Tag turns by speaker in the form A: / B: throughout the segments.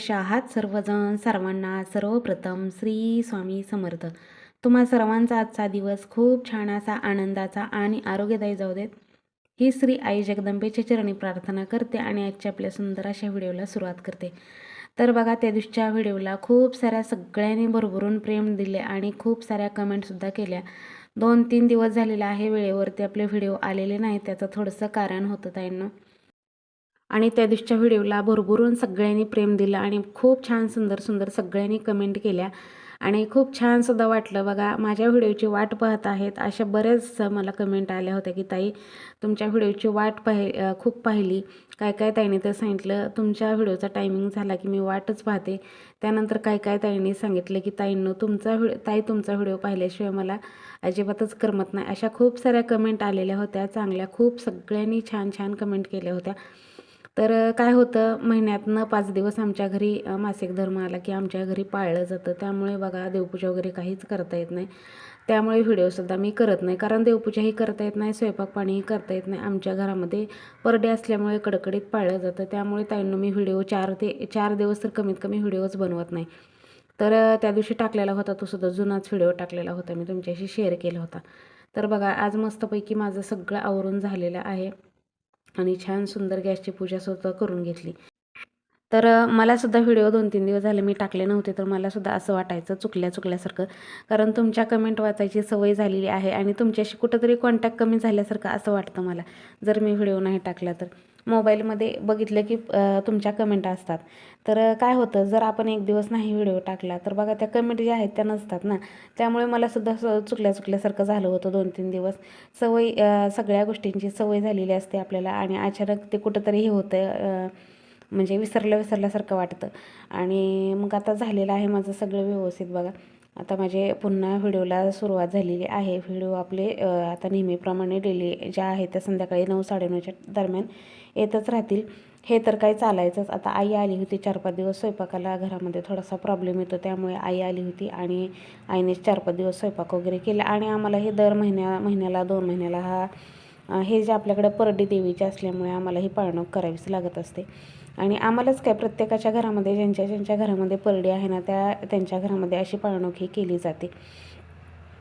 A: कशा आहात सर्वजण सर्वांना सर्वप्रथम श्री स्वामी समर्थ. तुम्हा सर्वांचा आजचा दिवस खूप छान असा आनंदाचा आणि आरोग्यदायी जाऊ देत. ही श्री आई जगदंबेच्या चरणी प्रार्थना करते आणि आजच्या आपल्या सुंदर अशा व्हिडिओला सुरुवात करते. तर बघा त्या दिवशीच्या व्हिडिओला खूप साऱ्या सगळ्यांनी भरभरून प्रेम दिले आणि खूप साऱ्या कमेंटसुद्धा केल्या. दोन तीन दिवस झालेला आहे वेळेवरती आपले व्हिडिओ आलेले नाही त्याचं थोडंसं कारण होतं ताईंना. आणि त्या दिवशीच्या व्हिडिओला भरभरून सगळ्यांनी प्रेम दिलं आणि खूप छान सुंदर सुंदर सगळ्यांनी कमेंट केल्या. आणि खूप छानसुद्धा वाटलं बघा माझ्या व्हिडिओची वाट पाहत आहेत अशा बरेच मला कमेंट आल्या होत्या की ताई तुमच्या व्हिडिओची वाट पाहि खूप पाहिली. काय काय ताईने तर सांगितलं? तुमच्या व्हिडिओचा टायमिंग झाला की मी वाटच पाहते. त्यानंतर काय काय ताईंनी सांगितलं की ताईंनो तुमचा व्हिडिओ ताई तुमचा व्हिडिओ पाहिल्याशिवाय मला अजिबातच करमत नाही. अशा खूप साऱ्या कमेंट आलेल्या होत्या चांगल्या खूप सगळ्यांनी छान छान कमेंट केल्या होत्या. तर काय होतं महिन्यातनं पाच दिवस आमच्या घरी मासिक धर्म आला की आमच्या घरी पाळलं जातं. त्यामुळे बघा देवपूजा वगैरे काहीच करता येत नाही. त्यामुळे व्हिडिओसुद्धा मी करत नाही. कारण देवपूजाही करता येत नाही स्वयंपाक पाणीही करता येत नाही. आमच्या घरामध्ये परडे असल्यामुळे कडकडीत पाळलं जातं. त्यामुळे ताईंनो मी व्हिडिओ चार ते चार दिवस तर कमीत कमी व्हिडिओच बनवत नाही. तर त्या दिवशी टाकलेला होता तो सुद्धा जुनाच व्हिडिओ टाकलेला होता. मी तुमच्याशी शेअर केला होता. तर बघा आज मस्तपैकी माझं सगळं आवरून झालेलं आहे. आणि छान सुंदर गॅसची पूजासुद्धा करून घेतली. तर मलासुद्धा व्हिडिओ दोन तीन दिवस झाले मी टाकले नव्हते तर मलासुद्धा असं वाटायचं चुकल्या चुकल्यासारखं. कारण तुमच्या कमेंट वाचायची सवय झालेली आहे आणि तुमच्याशी कुठंतरी कॉन्टॅक्ट कमी झाल्यासारखं असं वाटतं मला. जर मी व्हिडिओ नाही टाकला तर. मोबाईलमध्ये बघितलं की तुमच्या कमेंट असतात. तर काय होतं जर आपण एक दिवस नाही व्हिडिओ टाकला तर बघा त्या कमेंट ज्या आहेत त्या नसतात ना. त्यामुळे मला सुद्धा चुकल्या चुकल्यासारखं झालं होतं दोन तीन दिवस. सवय सगळ्या गोष्टींची सवय झालेली असते आपल्याला आणि अचानक ते कुठंतरी हे होतं म्हणजे विसरलं विसरल्यासारखं वाटतं. आणि मग आता झालेलं आहे माझं सगळं व्यवस्थित बघा. आता माझे पुन्हा व्हिडिओला सुरुवात झालेली आहे. व्हिडिओ आपले आता नेहमीप्रमाणे डेली ज्या आहेत त्या संध्याकाळी नऊ साडेनऊच्या दरम्यान येतच राहतील. हे तर काही चालायचंच. आता आई आली होती चार पाच दिवस स्वयंपाकाला. घरामध्ये थोडासा प्रॉब्लेम येतो त्यामुळे आई आली होती आणि आईने चार पाच दिवस स्वयंपाक वगैरे केला. आणि आम्हाला हे दर महिन्या महिन्याला दोन महिन्याला हा हे जे आपल्याकडे परडी देवीचे असल्यामुळे आम्हाला ही पाळणूक करावीच लागत असते. आणि आम्हालाच काय प्रत्येकाच्या घरामध्ये ज्यांच्या ज्यांच्या घरामध्ये परडी आहे ना त्या त्यांच्या घरामध्ये अशी पाळणूक ही केली जाते.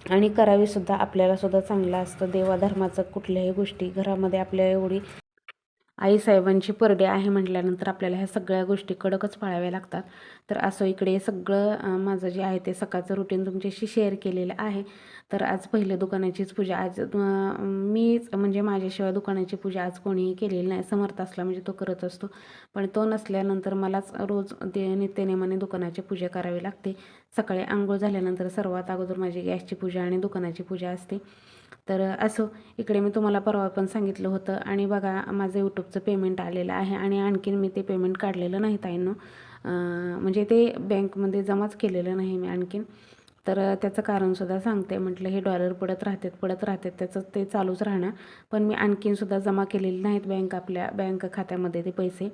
A: आणि करावीसुद्धा आपल्यालासुद्धा चांगलं असतं. देवाधर्माचं कुठल्याही गोष्टी घरामध्ये आपल्या एवढी आईसाहेबांची परडे आहे म्हटल्यानंतर आपल्याला ह्या सगळ्या गोष्टी कडकच पाळाव्या लागतात. तर असं इकडे सगळं माझं जे आहे ते सकाळचं रुटीन तुमच्याशी शेअर केलेलं आहे. तर आज पहिले दुकानाचीच पूजा आज मीच म्हणजे माझ्याशिवाय दुकानाची पूजा आज कोणीही केलेली नाही समर्थ असला म्हणजे तो करत असतो. पण तो नसल्यानंतर मलाच रोज ते नित्यनेमाने दुकानाची पूजा करावी लागते. सकाळी आंघोळ झाल्यानंतर सर्वात अगोदर माझी गॅसची पूजा आणि दुकानाची पूजा असते. तर असो इकडे मी तुम्हाला परवा पण सांगितलं होतं आणि बघा माझं यूट्यूबचं पेमेंट आलेलं आहे आणि आणखीन मी ते पेमेंट काढलेलं नाही ताईंनो. म्हणजे ते बँकमध्ये जमाच केलेलं नाही मी आणखीन. तर त्याचं कारणसुद्धा सांगते. म्हटलं हे डॉलर पडत राहतात पडत राहतात त्याचं ते चालूच राहणार. पण मी आणखीनसुद्धा जमा केलेले नाहीत बँक आपल्या बँक खात्यामध्ये ते पैसे.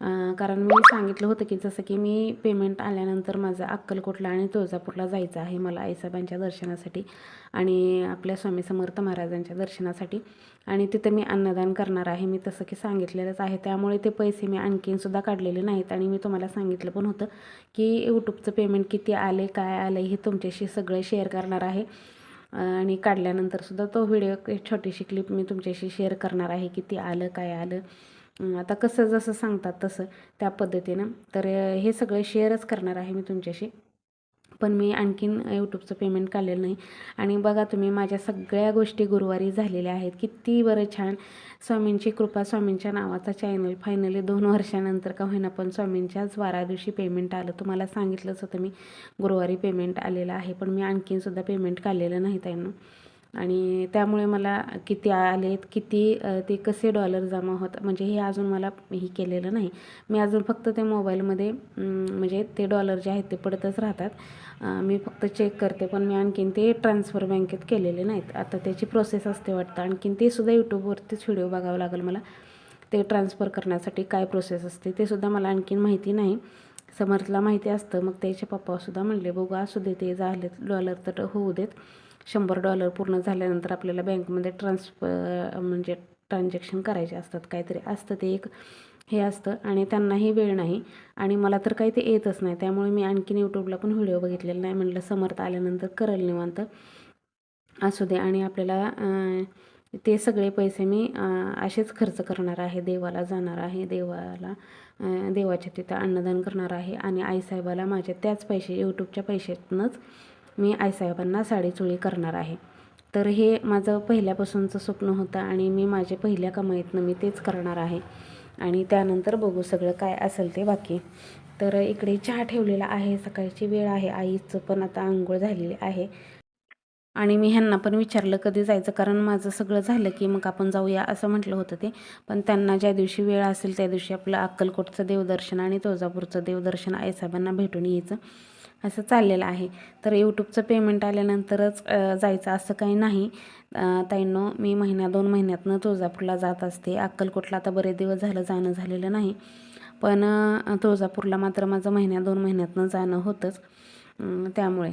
A: कारण मी सांगितलं होतं की जसं की मी पेमेंट आल्यानंतर माझं अक्कलकोटला आणि तुळजापूरला जायचं आहे मला आईसाहेबांच्या दर्शनासाठी आणि आपल्या स्वामी समर्थ महाराजांच्या दर्शनासाठी. आणि तिथं मी अन्नदान करणार आहे. मी तसं की सांगितलेलंच आहे. त्यामुळे ते पैसे मी आणखीनसुद्धा काढलेले नाहीत. आणि मी तुम्हाला सांगितलं पण होतं की यूट्यूबचं पेमेंट किती आले काय आलं हे तुमच्याशी सगळं शेअर करणार आहे. आणि काढल्यानंतरसुद्धा तो व्हिडिओ एक छोटीशी क्लिप मी तुमच्याशी शेअर करणार आहे. किती आलं काय आलं. आता कसं जसं सांगतात तसं त्या पद्धतीनं. तर हे सगळं शेअरच करणार आहे मी तुमच्याशी. पण मी आणखीन यूट्यूबचं पेमेंट काढलेलं नाही. आणि बघा तुम्ही माझ्या सगळ्या गोष्टी गुरुवारी झालेल्या आहेत. किती बरं छान. स्वामींची कृपा स्वामींच्या नावाचा चॅनल फायनली दोन वर्षानंतर का होईना पण स्वामींच्याच बारा दिवशी पेमेंट आलं. तुम्हाला सांगितलंच होतं मी गुरुवारी पेमेंट आलेलं आहे. पण मी आणखीनसुद्धा पेमेंट काढलेलं नाही त्यांना आणि त्यामुळे मला किती आलेत किती ते कसे डॉलर जमा होत म्हणजे हे अजून मला हे केलेलं नाही. मी अजून फक्त ते मोबाईलमध्ये म्हणजे ते डॉलर जे आहेत ते पडतच राहतात. मी फक्त चेक करते पण मी आणखीन ते ट्रान्सफर बँकेत केलेले नाहीत. आता त्याची प्रोसेस असते वाटतं. आणखीन ते सुद्धा यूट्यूबवरतीच व्हिडिओ बघावं लागेल मला. ते ट्रान्सफर करण्यासाठी काय प्रोसेस असते ते सुद्धा मला आणखीन माहिती नाही. समर्थला माहिती असतं. मग त्याचे पप्पासुद्धा म्हणले बघू असू दे ते झाले डॉलर तर होऊ देत. शंभर डॉलर पूर्ण झाल्यानंतर आपल्याला बँकमध्ये ट्रान्सफर म्हणजे ट्रान्झॅक्शन करायचे असतात काहीतरी असतं ते एक हे असतं आणि त्यांनाही वेळ नाही आणि मला तर काही ते येतच नाही. त्यामुळे मी आणखीन यूट्यूबला पण व्हिडिओ बघितलेला नाही. म्हटलं समर्थ आल्यानंतर करल निवांत. असू दे. आणि आपल्याला ते सगळे पैसे मी असेच खर्च करणार आहे. देवाला जाणार आहे. देवाला देवाच्या तिथं अन्नदान करणार आहे. आणि आईसाहेबाला माझ्या त्याच पैसे यूट्यूबच्या पैशातूनच मी आईसाहेबांना साडीचोळी करणार आहे. तर हे माझं पहिल्यापासूनचं स्वप्न होतं आणि मी माझ्या पहिल्या कमाईतनं मी तेच करणार आहे. आणि त्यानंतर बघू सगळं काय असेल ते बाकी. तर इकडे चहा ठेवलेला आहे. सकाळची वेळ आहे. आईचं पण आता आंघोळ झालेली आहे. आणि मी ह्यांना पण विचारलं कधी जायचं कारण माझं सगळं झालं की मग आपण जाऊया असं म्हटलं होतं ते. पण त्यांना ज्या दिवशी वेळ असेल त्या दिवशी आपलं अक्कलकोटचं देवदर्शन आणि तुळजापूरचं देवदर्शन आईसाहेबांना भेटून यायचं. असं चाललेलं आहे. तर यूट्यूबचं पेमेंट आल्यानंतरच जायचं असं काही नाही. ताईंनो मी महिन्या दोन महिन्यातनं तुळजापूरला जात असते. अक्कलकोटला आता बरेच दिवस झालं जाणं झालेलं नाही. पण तुळजापूरला मात्र माझं महिन्या दोन महिन्यातनं जाणं होतंच. त्यामुळे.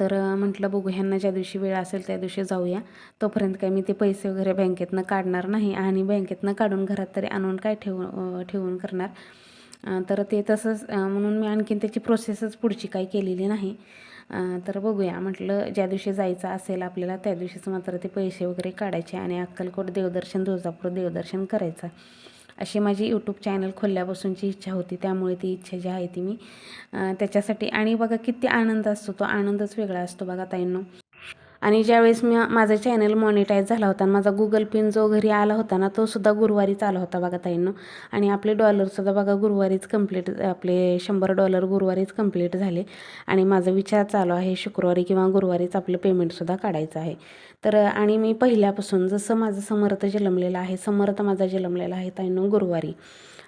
A: तर म्हटलं बघू ह्यांना ज्या दिवशी वेळ असेल त्या दिवशी जाऊया. तोपर्यंत काय मी ते पैसे वगैरे बँकेतनं काढणार नाही आणि बँकेतनं काढून घरात तरी आणून काय ठेवून ठेवून करणार? तर ते तसंच म्हणून मी आणखीन त्याची प्रोसेसच पुढची काही केलेली नाही. तर बघूया म्हटलं ज्या दिवशी जायचं असेल आपल्याला त्या दिवशीच मात्र ते पैसे वगैरे काढायचे आणि अक्कलकोट देवदर्शन तुळजापूर देवदर्शन करायचं. अशी माझी यूट्यूब चॅनल खोलल्यापासूनची इच्छा होती त्यामुळे ती इच्छा जी आहे ती मी त्याच्यासाठी. आणि बघा किती आनंद असतो तो आनंदच वेगळा असतो बघा ताईंनो. आणि ज्यावेळेस मी माझा चॅनल मॉनिटाईज झाला होता आणि माझा गुगल पिन जो घरी आला होता ना तो सुद्धा गुरुवारीच आला होता बघा ताईंनो. आणि आपले डॉलरसुद्धा बघा गुरुवारीच कंप्लीट आपले शंभर डॉलर गुरुवारीच कंप्लीट झाले. आणि माझा विचार चालू आहे शुक्रवारी किंवा गुरुवारीच आपलं पेमेंटसुद्धा काढायचं आहे. तर आणि मी पहिल्यापासून जसं माझं समर्थ जन्मलेलं आहे समर्थ माझा जन्मलेला आहे ताईंनो गुरुवारी.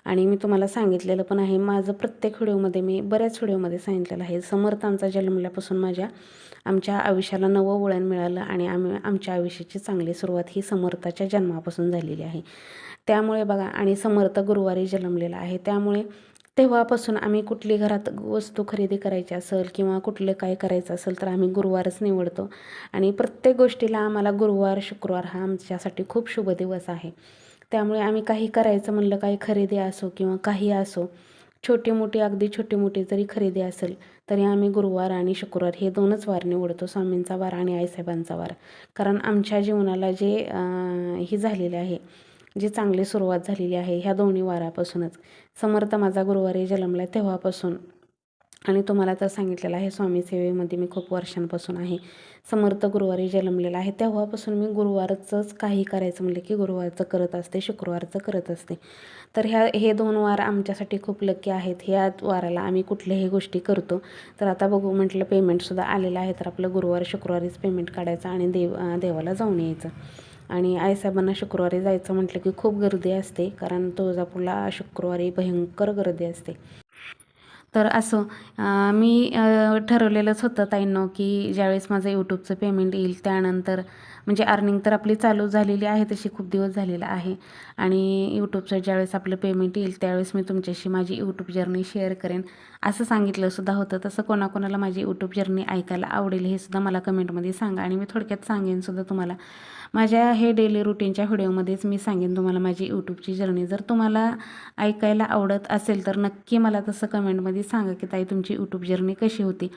A: आणि मी तुम्हाला सांगितलेलं पण आहे माझं प्रत्येक व्हिडिओमध्ये मी बऱ्याच व्हिडिओमध्ये सांगितलेलं आहे. समर्थांचा जन्मल्यापासून माझ्या आमच्या आयुष्याला नवं वळण मिळालं आणि आम्ही आमच्या आयुष्याची चांगली सुरुवात ही समर्थाच्या जन्मापासून झालेली आहे. त्यामुळे बघा आणि समर्थ गुरुवारी जन्मलेला आहे. त्यामुळे तेव्हापासून आम्ही कुठली घरात वस्तू खरेदी करायची असेल किंवा कुठलं काय करायचं असेल तर आम्ही गुरुवारच निवडतो. आणि प्रत्येक गोष्टीला आम्हाला गुरुवार शुक्रवार हा आमच्यासाठी खूप शुभ दिवस आहे. त्यामुळे आम्ही काही करायचं म्हणलं काही खरेदी असो किंवा काही असो छोटी मोठी अगदी छोटी मोठी जरी खरेदी असेल तरी आम्ही गुरुवार आणि शुक्रवार हे दोनच वार निवडतो स्वामींचा वार आणि आईसाहेबांचा वार. कारण आमच्या जीवनाला जे ही झालेले आहे जी चांगली सुरुवात झालेली आहे ह्या दोन्ही वारापासूनच. समर्थ माझा गुरुवारी जन्मला तेव्हापासून. आणि तुम्हाला तर सांगितलेलं आहे स्वामी सेवेमध्ये मी खूप वर्षांपासून आहे. समर्थ गुरुवारी जन्मलेला आहे. तेव्हापासून मी गुरुवारचंच काही करायचं म्हणलं की गुरुवारचं करत असते शुक्रवारचं करत असते. तर ह्या हे दोन वार आमच्यासाठी खूप लक्की आहेत. ह्या वाराला आम्ही कुठल्याही गोष्टी करतो. तर आता बघू म्हटलं पेमेंटसुद्धा आलेलं आहे तर आपलं गुरुवार शुक्रवारीच पेमेंट काढायचं आणि देव देवाला जाऊन यायचं. आणि आईसाहेबांना शुक्रवारी जायचं म्हटलं की खूप गर्दी असते कारण तुळजापूरला शुक्रवारी भयंकर गर्दी असते. तर असं मी ठरवलेलंच होतं ताईंनो की ज्यावेळेस माझं यूट्यूबचं पेमेंट येईल त्यानंतर म्हणजे अर्निंग तर आपली चालू झालेली आहे तशी खूप दिवस झालेला आहे. आणि यूट्यूबचं ज्यावेळेस आपलं पेमेंट येईल त्यावेळेस मी तुमच्याशी माझी यूट्यूब जर्नी शेअर करेन. असं सांगितलंसुद्धा होतं तसं कोणाकोणाला माझी यूट्यूब जर्नी ऐकायला आवडेल हे सुद्धा मला कमेंटमध्ये सांगा. आणि मी थोडक्यात सांगेनसुद्धा तुम्हाला. माझ्या हे डेली रुटीनच्या व्हिडिओमध्येच मी सांगेन तुम्हाला माझी यूट्यूबची जर्नी जर तुम्हाला ऐकायला आवडत असेल तर नक्की मला तसं कमेंटमध्ये सांगा की ताई तुमची यूट्यूब जर्नी कशी होती?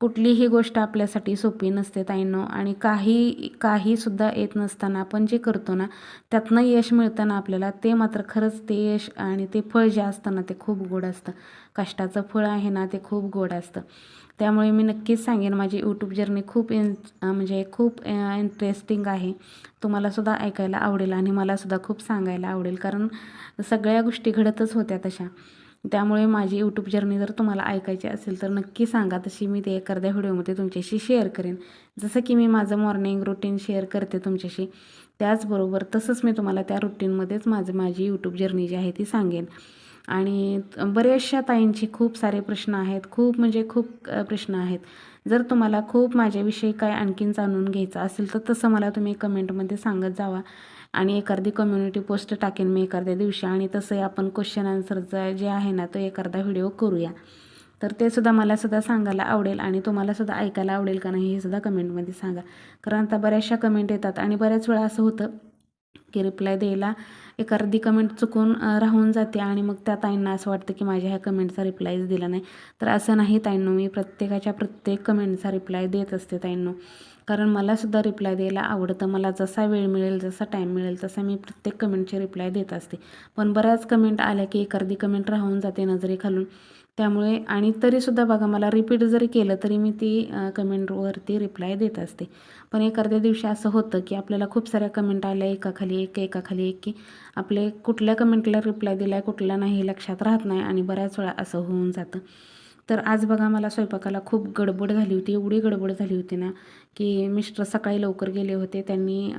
A: कुठलीही गोष्ट आपल्यासाठी सोपी नसते ताईंनो. आणि काही काहीसुद्धा येत नसताना आपण जे करतो ना त्यातनं यश मिळतं ना आपल्याला ते मात्र खरंच ते यश आणि ते फळ जे असतं ना ते खूप गोड असतं. कष्टाचं फळ आहे ना ते खूप गोड असतं. त्यामुळे मी नक्कीच सांगेन माझी यूट्यूब जर्नी खूप इन म्हणजे खूप इंटरेस्टिंग आहे. तुम्हालासुद्धा ऐकायला आवडेल आणि मलासुद्धा खूप सांगायला आवडेल कारण सगळ्या गोष्टी घडतच होत्या तशा. त्यामुळे माझी यूट्यूब जर्नी जर तुम्हाला ऐकायची असेल तर नक्की सांगा. तशी मी ते एखाद्या व्हिडिओमध्ये तुमच्याशी शेअर करेन. जसं की मी माझं मॉर्निंग रुटीन शेअर करते तुमच्याशी त्याचबरोबर तसंच मी तुम्हाला त्या रुटीनमध्येच माझं माझी यूट्यूब जर्नी जी आहे ती सांगेन. आणि बऱ्याचशा ताईंचे खूप सारे प्रश्न आहेत खूप म्हणजे खूप प्रश्न आहेत. जर तुम्हाला खूप माझ्याविषयी काय आणखीन जाणून घ्यायचं असेल तर तसं मला तुम्ही कमेंटमध्ये सांगत जावा. आणि एखादी कम्युनिटी पोस्ट टाकेन मी एखाद्या दिवशी आणि तसंही आपण क्वेश्चन आन्सरचा जे आहे ना तो एखादा व्हिडिओ करूया. तर ते सुद्धा मला सुद्धा सांगायला आवडेल आणि तुम्हाला सुद्धा ऐकायला आवडेल का नाही हे सुद्धा कमेंटमध्ये सांगा. कारण आता बऱ्याचशा कमेंट येतात आणि बऱ्याच वेळा असं होतं की रिप्लाय द्यायला एखादी कमेंट चुकून राहून जाते आणि मग त्या ताईंना असं वाटतं की माझ्या ह्या कमेंटचा रिप्लायच दिला नाही. तर असं नाही ताईंनो मी प्रत्येकाच्या प्रत्येक कमेंटचा रिप्लाय देत असते ताईंनो. कारण मलासुद्धा रिप्लाय द्यायला आवडतं. मला जसा वेळ मिळेल जसा टाईम मिळेल तसा मी प्रत्येक कमेंटचे रिप्लाय देत असते. पण बऱ्याच कमेंट आल्या की एक अर्धी कमेंट राहून जाते नजरेखालून. त्यामुळे आणि तरीसुद्धा बघा मला रिपीट जरी केलं तरी मी ती कमेंटवरती रिप्लाय देत असते. पण एक अर्ध्या दिवशी असं होतं की आपल्याला खूप साऱ्या कमेंट आल्या एकाखाली एक एकाखाली एक की आपले कुठल्या कमेंटला रिप्लाय दिला आहे कुठला नाही लक्षात राहत नाही आणि बऱ्याच वेळा असं होऊन जातं. तर आज बघा मला स्वयंपाकाला खूप गडबड झाली होती एवढी गडबड झाली होती ना की मिस्टर सकाळी लवकर गेले होते त्यांनी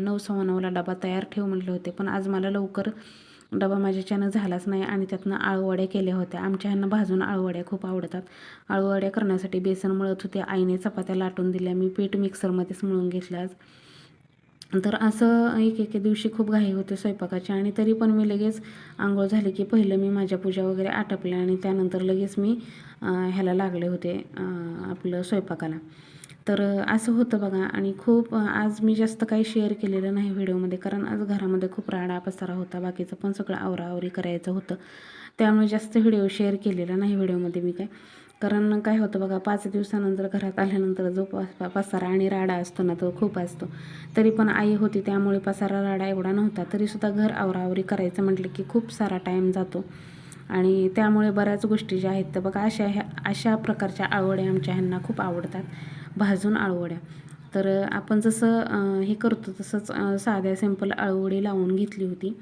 A: नऊ सव्वा नऊला डबा तयार ठेव म्हटले होते पण आज मला लवकर डबा माझ्याच्यानं झालाच नाही आणि त्यातनं आळूवड्या केल्या होत्या. आमच्या ह्यांना भाजून आळूवड्या खूप आवडतात. आळूवड्या करण्यासाठी बेसन मळत होते आईने चपात्या लाटून दिल्या मी पीठ मिक्सरमध्येच मळून घेतलं आज. तर असं एक एके दिवशी खूप घाई होते स्वयंपाकाची आणि तरी पण मी लगेच आंघोळ झाली की पहिलं मी माझ्या पूजा वगैरे आटपल्या आणि त्यानंतर लगेच मी ह्याला लागले होते आपलं स्वयंपाकाला. तर असं होतं बघा आणि खूप आज मी जास्त काही शेअर केलेलं नाही व्हिडिओमध्ये कारण आज घरामध्ये खूप राडा पसारा होता बाकीचं पण सगळं आवराआवरी करायचं होतं. त्यामुळे जास्त व्हिडिओ शेअर केलेला नाही व्हिडिओमध्ये मी काय. कारण काय होतं बघा पाच दिवसानंतर घरात आल्यानंतर जो प- पसारा आणि राडा असतो ना तो खूप असतो. तरी पण आई होती त्यामुळे पसारा राडा एवढा नव्हता तरीसुद्धा घर आवराआवरी करायचं म्हटलं की खूप सारा टाईम जातो. आणि त्यामुळे बऱ्याच गोष्टी ज्या आहेत तर बघा अशा ह्या अशा प्रकारच्या आळवड्या आमच्या ह्यांना खूप आवडतात. भाजून आळवड्या तर आपण जसं हे करतो तसंच साध्या सिंपल आळूवडी लावून घेतली होती.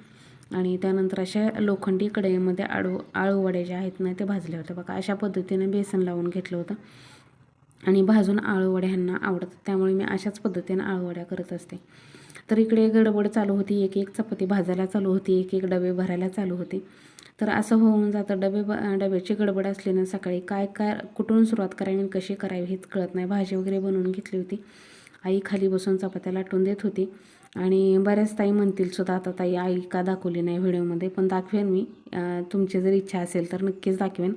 A: आणि त्यानंतर अशा लोखंडी कढईमध्ये आळू आळूवड्या ज्या आहेत ना ते भाजल्या होत्या. बघा अशा पद्धतीने बेसन लावून घेतलं होतं. आणि भाजून आळूवड्या ह्यांना आवडतात. त्यामुळे मी अशाच पद्धतीने आळूवड्या करत असते. तर इकडे गडबड चालू होती. एक एक चपाती भाजायला चालू होती. एक एक डबे भरायला चालू होते. तर असं होऊन जातं. डबे ब डब्याची गडबड असली ना सकाळी काय काय कुठून सुरुवात करावी आणि कशी करावी हेच कळत नाही. भाजी वगैरे बनवून घेतली होती. आई खाली बसून चपात्या लाटून देत होती. आणि बऱ्याच ताई म्हणतील सुद्धा आता ताई आई का दाखवली नाही व्हिडिओमध्ये? पण दाखवेन मी. तुमची जर इच्छा असेल तर नक्कीच दाखवेन.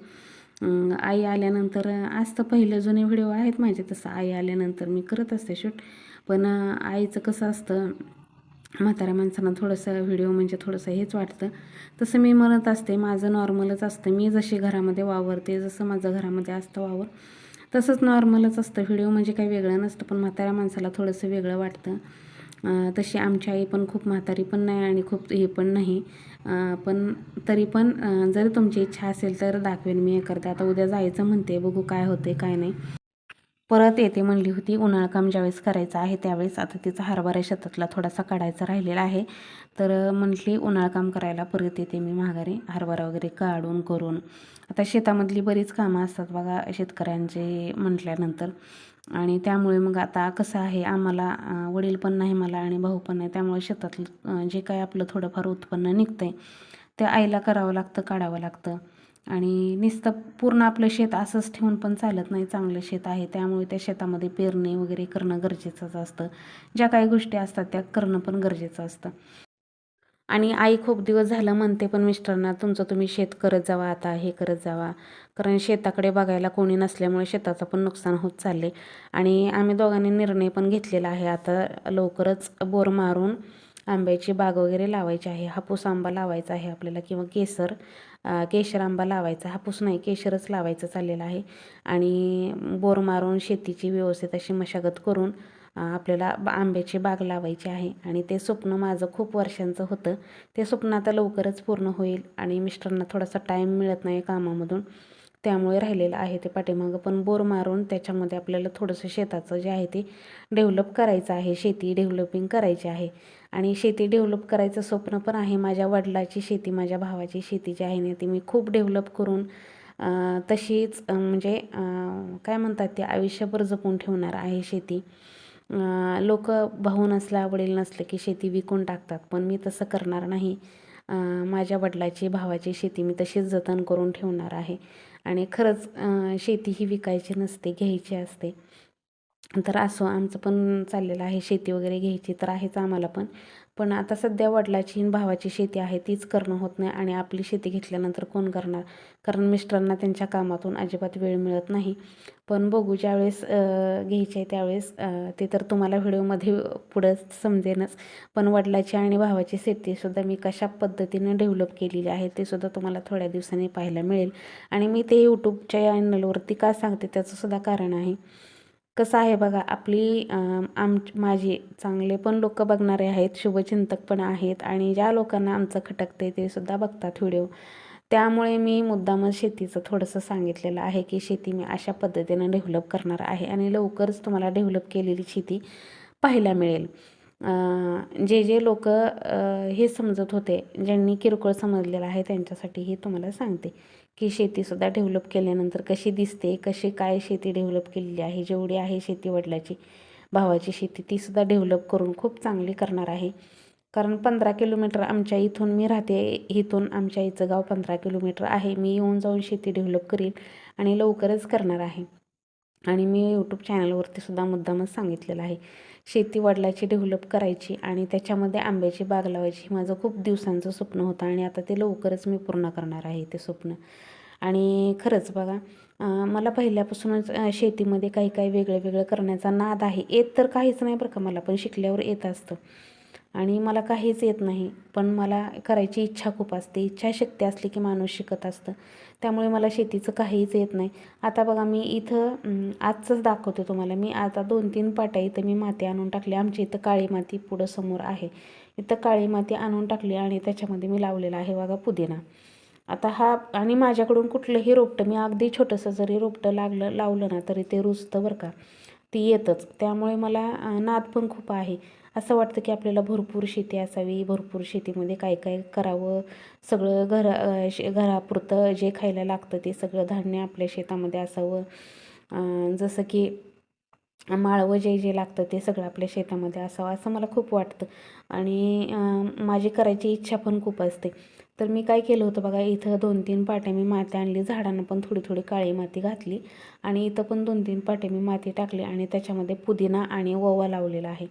A: आई आल्यानंतर आज तर पहिले जुने व्हिडिओ आहेत माझे तसं आई आल्यानंतर मी करत असते शूट. पण आईचं कसं असतं म्हाताऱ्या माणसांना थोडंसं व्हिडिओ म्हणजे थोडंसं हेच वाटतं. तसं मी म्हणत असते माझं नॉर्मलच असतं. मी जशी घरामध्ये वावरते जसं माझं घरामध्ये असतं वावर तसंच नॉर्मलच असतं. व्हिडिओ म्हणजे काही वेगळं नसतं पण म्हाताऱ्या माणसाला थोडंसं वेगळं वाटतं. तशी आमची आई पण खूप म्हातारी पण नाही आणि खूप हे पण नाही. पण तरी पण जर तुमची इच्छा असेल तर दाखवेन मी हे करते. आता उद्या जायचं म्हणते बघू काय होते काय नाही. परत येते म्हणली होती उन्हाळकाम ज्यावेळेस करायचं आहे त्यावेळेस आता तिचा हरभरा शेतातला थोडासा काढायचा राहिलेला आहे. तर म्हटली उन्हाळकाम करायला परत येते मी माघारी हरभरा वगैरे काढून करून. आता शेतामधली बरीच कामं असतात बघा शेतकऱ्यांचे म्हटल्यानंतर. आणि त्यामुळे मग आता कसं आहे आम्हाला वडील पण नाही मला आणि भाऊ पण नाही त्यामुळे शेतातलं जे काय आपलं थोडंफार उत्पन्न निघतं आहे ते आईला करावं लागतं काढावं लागतं. आणि नुसतं पूर्ण आपलं शेत असंच ठेवून पण चालत नाही. चांगलं शेत आहे. त्यामुळे त्या शेतामध्ये पेरणी वगैरे करणं गरजेचंच असतं. ज्या काही गोष्टी असतात त्या करणं पण गरजेचं असतं. आणि आई खूप दिवस झालं म्हणते पण मिस्टरांना तुमचं तुम्ही शेत करत जावा आता हे करत जावा. कारण शेताकडे बघायला कोणी नसल्यामुळे शेताचं पण नुकसान होत चालले आणि आम्ही दोघांनी निर्णय पण घेतलेला आहे. आता लवकरच बोर मारून आंब्याची बाग वगैरे लावायची आहे. हापूस आंबा लावायचा आहे आपल्याला किंवा केसर. केशर आंबा लावायचा हापूस नाही केशरच लावायचं चाललेलं आहे. आणि बोर मारून शेतीची व्यवस्थित अशी मशागत करून आपल्याला आंब्याची बाग लावायची आहे. आणि ते स्वप्न माझं खूप वर्षांचं होतं. ते स्वप्न आता लवकरच पूर्ण होईल आणि मिस्टरांना थोडासा टाईम मिळत नाही कामामधून. त्यामुळे राहिलेलं आहे ते पाठीमागं. पण बोर मारून त्याच्यामध्ये आपल्याला थोडंसं शेताचं जे आहे ते डेव्हलप करायचं आहे. शेती डेव्हलपिंग करायची आहे. आणि शेती डेव्हलप करायचं स्वप्न पण आहे माझ्या वडिलाची शेती माझ्या भावाची शेती जी आहे ना ती मी खूप डेव्हलप करून तशीच म्हणजे काय म्हणतात ते आयुष्यभर जपून ठेवणार आहे शेती. लोक भाऊ नसला वडील नसले की शेती विकून टाकतात. पण मी तसं करणार नाही. माझ्या वडिलाची भावाची शेती मी तशीच जतन करून ठेवणार आहे. आणि खरंच शेती ही विकायची नसते घ्यायची असते. तर असो आमचं पण चाललेलं आहे. शेती वगैरे घ्यायची तर आहेच आम्हाला पण. पण आता सध्या वडिलाची आणि भावाची शेती आहे तीच करणं होत नाही आणि आपली शेती घेतल्यानंतर कोण करणार? कारण मिस्टरांना त्यांच्या कामातून अजिबात वेळ मिळत नाही. पण बघू ज्यावेळेस घ्यायची घ्यायचे आहे त्यावेळेस ते तर तुम्हाला व्हिडिओमध्ये पुढं समजेनच. पण वडिलाची आणि भावाची शेतीसुद्धा मी कशा पद्धतीने डेव्हलप केलेली आहे ते सुद्धा तुम्हाला थोड्या दिवसांनी पाहायला मिळेल. आणि मी ते यूट्यूबच्या चॅनलवरती का सांगते त्याचंसुद्धा कारण आहे. कसं आहे बघा आपली आम माझे चांगले पण लोक बघणारे आहेत शुभचिंतक पण आहेत आणि ज्या लोकांना आमचं खटकते ते सुद्धा बघतात व्हिडिओ. त्यामुळे मी मुद्दामच शेतीचं थोडंसं सांगितलेलं आहे की शेती मी अशा पद्धतीनं डेव्हलप करणार आहे आणि लवकरच तुम्हाला डेव्हलप केलेली शेती पाहायला मिळेल. जे जे लोक हे समजत होते ज्यांनी किरकोळ समजलेलं आहे त्यांच्यासाठी हे तुम्हाला सांगते की शेतीसुद्धा डेव्हलप केल्यानंतर कशी दिसते कशी काय शेती डेव्हलप केलेली आहे जेवढी आहे शेती वडिलाची भावाची शेती तीसुद्धा डेव्हलप करून खूप चांगली करणार आहे. कारण पंधरा किलोमीटर आमच्या इथून मी राहते इथून आमच्या इथं गाव पंधरा किलोमीटर आहे. मी येऊन जाऊन शेती डेव्हलप करीन आणि लवकरच करणार आहे. आणि मी यूट्यूब चॅनलवरतीसुद्धा मुद्दामच सांगितलेलं आहे. शेती वडिलाची डेव्हलप करायची आणि त्याच्यामध्ये आंब्याची बाग लावायची. हे माझं खूप दिवसांचं स्वप्न होतं आणि आता ते लवकरच मी पूर्ण करणार आहे ते स्वप्न. आणि खरंच बघा मला पहिल्यापासूनच शेतीमध्ये काही काही वेगळं वेगळं करण्याचा नाद आहे. येत तर काहीच नाही बरं का मला पण शिकल्यावर येत असतं. आणि मला काहीच येत नाही. पण मला करायची इच्छा खूप असते. इच्छाशक्ती असली की माणूस शिकत असतं. त्यामुळे मला शेतीचं काहीच येत नाही. आता बघा मी इथं आजचंच दाखवते तुम्हाला. मी आता दोन तीन पाट्या इथं मी माती आणून टाकली. आमच्या इथं काळी माती पुढं समोर आहे. इथं काळी माती आणून टाकली आणि त्याच्यामध्ये मी लावलेला आहे बघा पुदिना. आता हा आणि माझ्याकडून कुठलंही रोपटं मी अगदी छोटंसं जरी रोपटं लागलं लावलं ना तरी ते रुजतं बरं का. ती येतच. त्यामुळे मला नाद पण खूप आहे. असं वाटतं की आपल्याला भरपूर शेती असावी भरपूर शेतीमध्ये काय काय करावं सगळं घर शे- घरापुरतं जे खायला लागतं ते सगळं धान्य आपल्या शेतामध्ये असावं. जसं की माळवं जे जे लागतं ते सगळं आपल्या शेतामध्ये असावं असं मला खूप वाटतं. आणि माझी करायची इच्छा पण खूप असते. तर मी काय केलं होतं बघा इथं दोन तीन पाट्या मी माती आणली झाडांना पण थोडी थोडी काळी माती घातली आणि इथं पण दोन तीन पाट्या मी माती टाकली आणि त्याच्यामध्ये पुदिना आणि ओवा लावलेला आहे.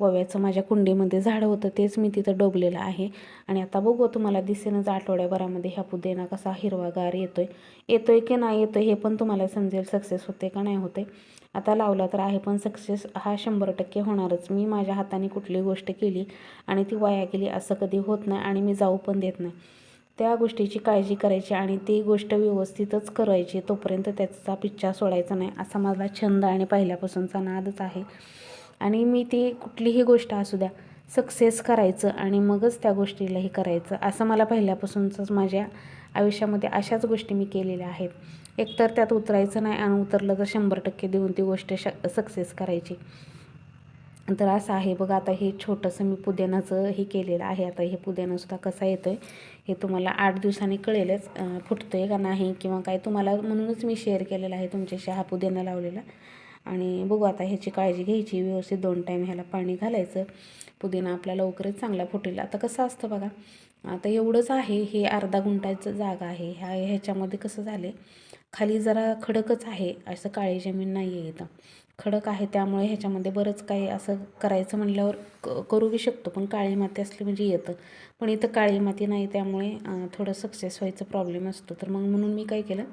A: ओव्याचं माझ्या कुंडीमध्ये झाडं होतं तेच मी तिथं डोबलेलं आहे. आणि आता बघू तुम्हाला दिसेनच आठवड्याभरामध्ये ह्या पुदिना कसा हिरवागार येतोय. येतोय की नाही येतोय हे पण तुम्हाला समजेल सक्सेस होते का नाही होते. आता लावला तर आहे पण सक्सेस हा शंभर टक्के होणारच. मी माझ्या हाताने कुठली गोष्ट केली आणि ती वाया गेली असं कधी होत नाही आणि मी जाऊ पण देत नाही. त्या गोष्टीची काळजी करायची आणि ती गोष्ट व्यवस्थितच करायची तोपर्यंत त्याचा पिच्छा सोडायचा नाही असा माझा छंद आणि पहिल्यापासूनचा नादच आहे. आणि मी ती कुठलीही गोष्ट असू द्या सक्सेस करायचं आणि मगच त्या गोष्टीलाही करायचं असं मला पहिल्यापासूनच माझ्या आयुष्यामध्ये अशाच गोष्टी मी केलेल्या आहेत. एकतर त्यात उतरायचं नाही आणि उतरलं तर शंभर टक्के देऊन ती गोष्ट श सक्सेस करायची. तर असं आहे. बघा आता हे छोटंसं मी पुदिनाचं हे केलेलं आहे. आता हे पुदिनासुद्धा कसा येतो आहे हे तुम्हाला आठ दिवसांनी कळेलच फुटतं आहे का नाही किंवा काय तुम्हाला म्हणूनच मी शेअर केलेला आहे तुमच्याशी हा पुदिना लावलेला. आणि बघू आता ह्याची काळजी घ्यायची व्यवस्थित दोन टाईम ह्याला पाणी घालायचं. पुदिना आपला लवकरच चांगला फुटेल. आता कसं असतं बघा आता एवढंच आहे हे अर्धा गुंठाचं जागा आहे. ह्या ह्याच्यामध्ये कसं झालं खाली जरा खडकच आहे असं काळी जमीन नाही आहे इथं. खडक आहे त्यामुळे ह्याच्यामध्ये बरंच काही असं करायचं म्हणल्यावर क करू बी शकतो पण काळी माती असली म्हणजे येतं. पण इथं काळी माती नाही त्यामुळे थोडं सक्सेस व्हायचं प्रॉब्लेम असतो. तर मग म्हणून मी काय केलं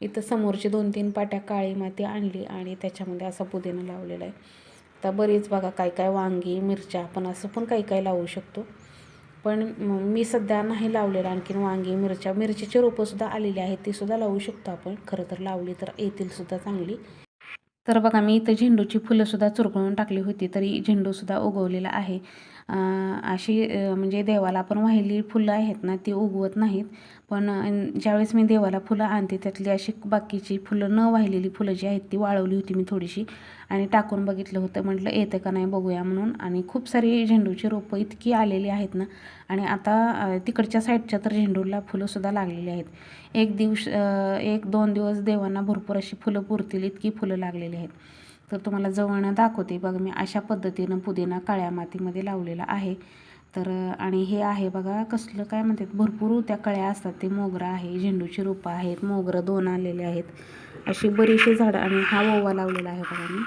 A: इथं समोरची दोन तीन पाट्या काळी माती आणली आणि त्याच्यामध्ये असा पुदिना लावलेला आहे. आता बरीच बघा काय काय वांगी मिरच्या आपण असं पण काही काही लावू शकतो. पण मी सध्या नाही लावलेलं आणखीन वांगी मिरच्या. मिरचीची रोपंसुद्धा आलेली आहेत तीसुद्धा लावू शकतो आपण. खरं तर लावली तर येतीलसुद्धा चांगली. तर बघा मी इथं झेंडूची फुलंसुद्धा चुरगळून टाकली होती तरी झेंडूसुद्धा उगवलेला आहे. अशी म्हणजे देवाला आपण वाहिली फुलं आहेत ना ती उगवत नाहीत. पण ज्यावेळेस मी देवाला फुलं आणते त्यातली अशी बाकीची फुलं न वाहिलेली फुलं जी आहेत ती वाळवली होती मी थोडीशी आणि टाकून बघितलं होतं. म्हटलं येतं का नाही बघूया म्हणून. आणि खूप सारी झेंडूची रोपं इतकी आलेली आहेत ना आणि आता तिकडच्या साईडच्या तर झेंडूला फुलंसुद्धा लागलेली आहेत. एक दिवस एक दोन दिवस देवांना भरपूर अशी फुलं पुरतील इतकी फुलं लागलेली आहेत. तर तुम्हाला जवळनं दाखवते बघ मी अशा पद्धतीनं पुदिना काळ्या मातीमध्ये लावलेला आहे. तर आणि हे आहे बघा कसलं काय म्हणतात भरपूर त्या कळ्या असतात ते मोगरा आहे झेंडूची रोपं आहेत मोगरं दोन आलेले आहेत. अशी बरीचशी झाडं आणि हा ओवा लावलेला आहे बघा मी.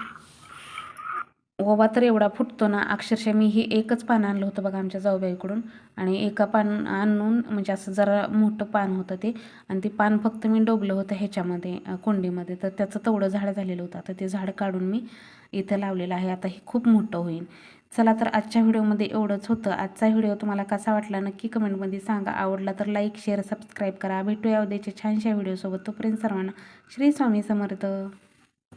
A: ओवा तर एवढा फुटतो ना अक्षरशः मी हे एकच पान आणलं होतं बघा आमच्या जाऊबाईकडून. आणि एका पान आणून म्हणजे असं जरा मोठं पान होतं ते आणि ते पान फक्त मी डोबलं होतं ह्याच्यामध्ये कुंडीमध्ये. तर त्याचं तेवढं झाड झालेलं होतं. आता ते झाड काढून मी इथं लावलेलं आहे. आता हे खूप मोठं होईल चला तर आजच्या व्हिडिओमध्ये एवढंच होतं. आजचा व्हिडिओ तुम्हाला कसा वाटला नक्की कमेंटमध्ये सांगा. आवडला तर लाईक शेअर सबस्क्राईब करा. भेटूया उद्याच्या छानशा व्हिडिओसोबत. तोपर्यंत सर्वांना श्री स्वामी समर्थ.